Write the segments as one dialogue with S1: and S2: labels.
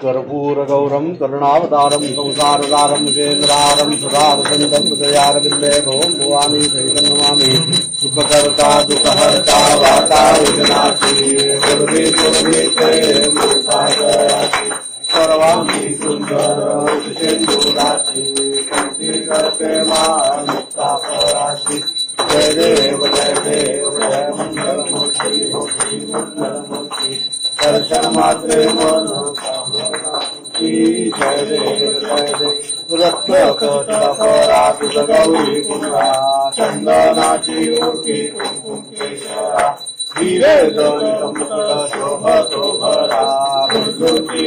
S1: कर्पूरगौरं करुणावतारं संसारदारं केन्द्रारं सुधारसन्दं हृदयारविन्दे भवं भवानी सहितं नमामि सुखकर्ता दुःखहर्ता वाता विघ्नाशी गुरुवे गुरुवे ते मुक्तायासि सर्वाणि सुन्दर सुषेन्दुराशि कण्ठीकर्ते मां मुक्तापराशि जय देव जय देव जय मङ्गलमूर्ति मूर्ति मङ्गलमूर्ति दर्शन मात्रे गौरी कुंडा चंदनाची ओळखी कुंकुम केशरा हिरे जनितम शोभतो भरा मृदुकी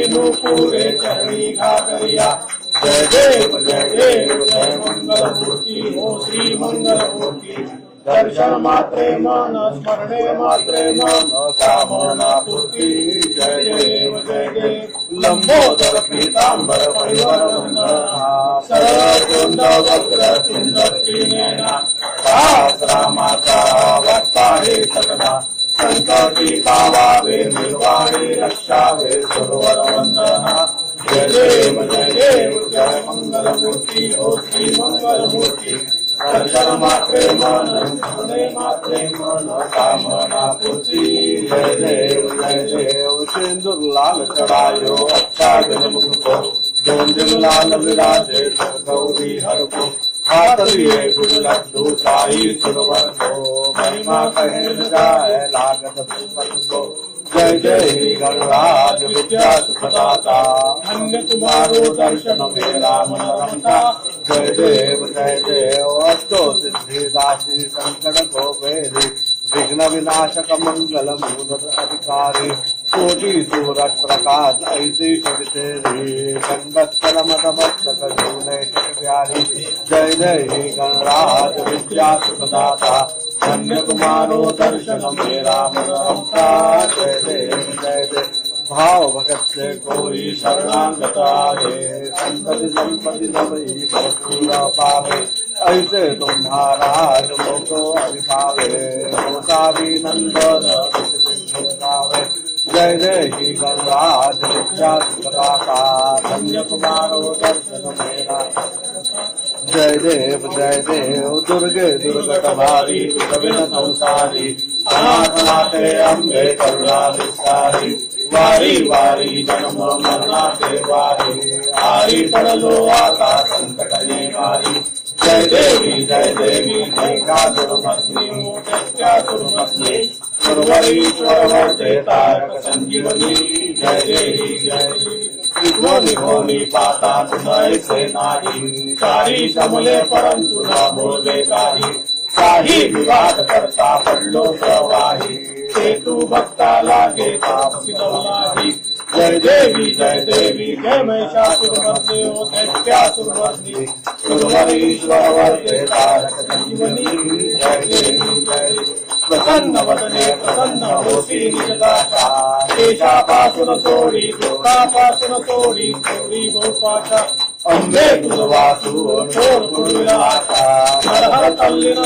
S1: चरणी घागरिया जय देव जय देव जय मंगलमूर्ती हो श्री मंगलमूर्ती दर्शन मात्रे मन स्मरणे मात्रे मन कामना पूर्ती जय देव जय देव। लंबोदर पीतांबर परिवर सरळ वक्र त्रिनेना रामाचा वक्ता हे संकटी निर्वाणे वंदना जय देव जय देव। जय मंगलमूर्ती हो श्री माते माते माना जय जय जय सिंधलाल चढ़ायो अचागो जय झूलेलाल जय जय ही विद्या सुखदाता अन्य तुम्हारो दर्शन मेरा जय देव जय देव। अष्टो संकट को विघ्न विनाशक मंगल मूलत अधिकारी कोटि सूरत प्रकाश ऐसी जूने प्यारी जय जय गणराज विद्या सुखदाता धन्य तुम्हारो दर्शन मेरा मन रमता जय देव जय देव। भाव भगत से कोई शरणागता है संपत्ति संपत्ति नवई भरपूर पावे ऐसे तुम महाराज मोको अभिभावे मोसारी नंदन पावे जय जय ही गणराज विद्या सुखदाता धन्य कुमारो दर्शन मेरा जय देव जय देव दुर्गे दुर्गत भारी कविन संसारी अनाथ नाथे अम्बे करुणा विस्तारी वारी वारी जन्म मरना के वारी। आरी पड़लो आता संकट निवारी जय देवी जय देवी जय कासुरमस्मी मूर्त्यासुरमस्मी सुरवरीश्वर वर्ते तारक संजीवनी। जय देवी, जय भोनी भोनी पाता तुमय से नाही सारी समले परंतु न बोले काही काही विवाद करता पडलो प्रवाही। सेतु भक्ता लागे जय देवी जय देवी, जय तारक संजीवनी जय देवी, जय प्रसन्न वदने, प्रसन्न होती निजदाशा देशापासून सोडी दुःखापासून सोडी सोडी बहुपाशा अंबे तुझ वासू ठोर पुढील आशा हर हर तल्लीन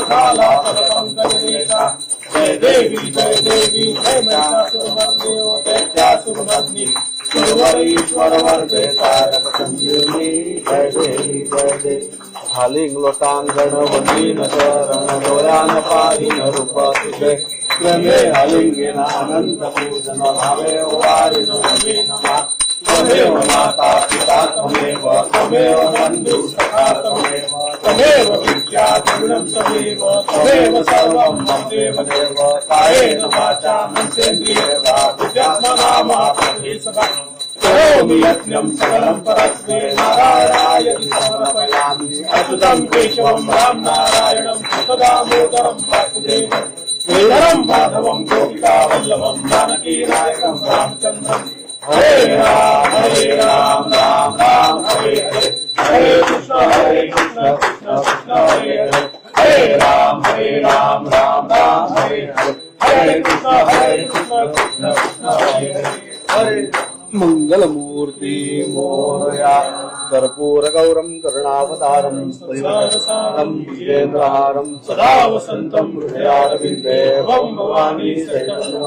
S1: जय देवी जय देवी जय महिषासुरमर्दे ओ दैत्यासुरमर्दी सुरवर ईश्वर वर्ते तारक संजीवनी जय देवी जय देवी झालिंग लोटांगण वंदीन चरण डोळ्यान पाहिन रूप तुझे क्रमे हलिंगेन अनंत पूजन भावे वारिन भवे नमा त्वमेव माता पिता त्वमेव त्वमेव विद्या गुणं त्वमेव त्वमेव सर्वं मम देव देव कायेन वाचा मनसेन्द्रिये वा विद्यात्मना मा प्रभे सदा करोमि यज्ञं सकलं परस्मै नारायणाय समर्पयामि अच्युतं केशवं राम नारायणं सदामोदरं वासुदेवं श्रीधरं माधवं गोपिकावल्लभं जानकीनायकं रामचन्द्रम् हरे राम हरे राम राम राम हरे हरे हरे कृष्ण हरे कृष्ण कृष्ण कृष्ण हरे हरे हरे राम हरे राम राम राम हरे हरे हरे कृष्ण हरे कृष्ण कृष्ण कृष्ण हरे हरे हरे मङ्गलमूर्ति मोरया कर्पूरगौरं करुणावतारं परिवरसारं विजेन्द्रहारं सदा वसन्तं हृदयारविन्दे भं भवानी सहितं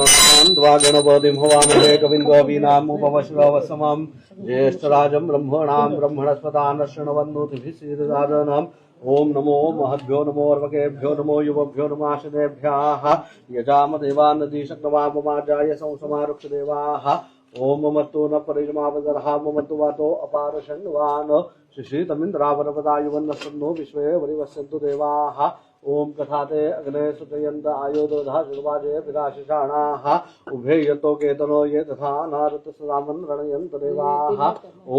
S1: वहिनी. ॐ नमः गणपतिं हवामहे कविं कवीनामुपवश्रवसमं ज्येष्ठराजं ब्रह्मणां ब्रह्मणस्पदान् ॐ नमो महद्भ्यो नमो अर्वकेभ्यो नमो युवभ्यो नमाशदेभ्यः यजामदेवान् शक्नवाममाजाय संसमारुक्षदेवाः। ॐ ममत्तो न परिजमावदर्हा ममत्तो वातो अपार शण्वान् श्रीतमिन्द्रावरपदायुवन्नस्सन्नो विश्वे वरिवस्यन्तु देवाः। ॐ कथाते अग्ने सुतयन्त आयोदधा शुर्वाजे विराशिषाणाः उभे यतो केतनो ये तथा नारत सदामन् रणयन्त देवाः।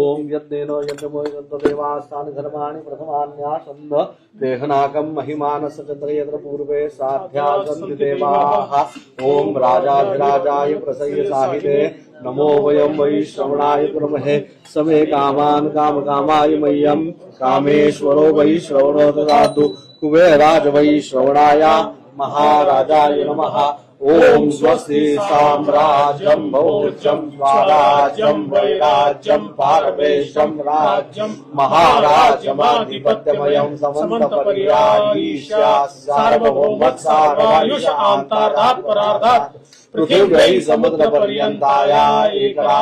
S1: ॐ यज्ञेनो यज्ञमो यन्त देवास्तानि धर्माणि प्रथमान्यासन्न देहनाकं महिमानस्य चन्द्र यत्र पूर्वे साध्यासन्ति देवाः। ॐ राजाधिराजाय प्रसय्य साहिते। नमो वयं वै श्रवणाय कुर्महे समे कामान् कामकामाय मह्यं कामेश्वरो वै श्रवणो ददातु कुबेराज वै श्रवणाय महाराजाय नमः ॐ स्वस्ति साम्राज्यं भोजम स्वराज्यम वैराज्यं पार्वेशम राज्यं, महाराजमाधिपत्यमयं समन्तपर्यायीशा सार्वभौमत्सारायुष आन्तारात् परार्धात् पृथिव्यै समुद्रपर्यन्ताया एकरा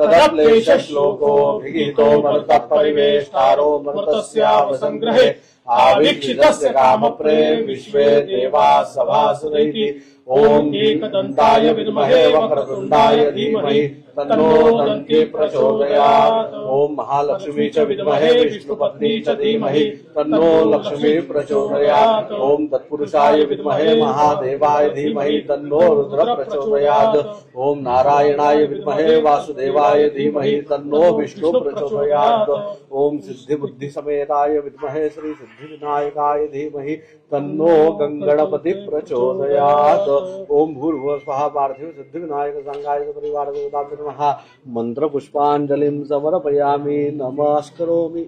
S1: तदक्लेशश्लोको विहितो मरुतः परिवेष्टारो मरुतस्यावसङ्ग्रहे आवीक्षितस्य कामप्रे विश्वे देवा सभासुरैति ॐ एकदन्ताय विद्महे वक्रतुण्डाय धीमहि। तन्नो दन्ति प्रचोदयात्। ॐ महालक्ष्मी च विद्महे, विष्णुपत्नी च धीमहि। तन्नो लक्ष्मी प्रचोदयात्। ॐ तत्पुरुषाय विद्महे, महादेवाय धीमहि। तन्नो रुद्र प्रचोदयात्। ॐ नारायणाय विद्महे, वासुदेवाय धीमहि। तन्नो विष्णु प्रचोदयात्। ॐ सिद्धिबुद्धिसमेताय विद्महे, श्री सिद्धिविनायकाय धीमहि। तन्नो गङ्गणपति प्रचोदयात्। ॐ भूर्भुवः स्वः पार्थिव सिद्धिविनायक संगाय परिवार नमः। मन्त्रपुष्पाञ्जलिं समर्पयामि। नमस्करोमि।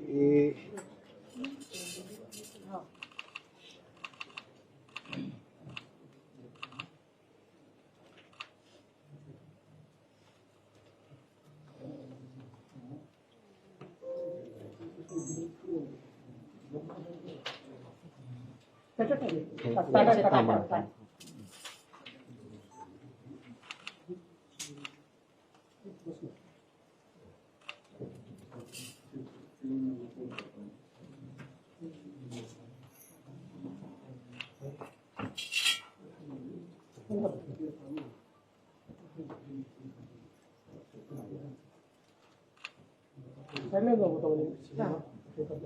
S1: 살면서 보다 보니 진짜 그러니까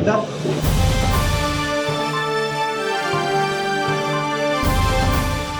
S1: Então...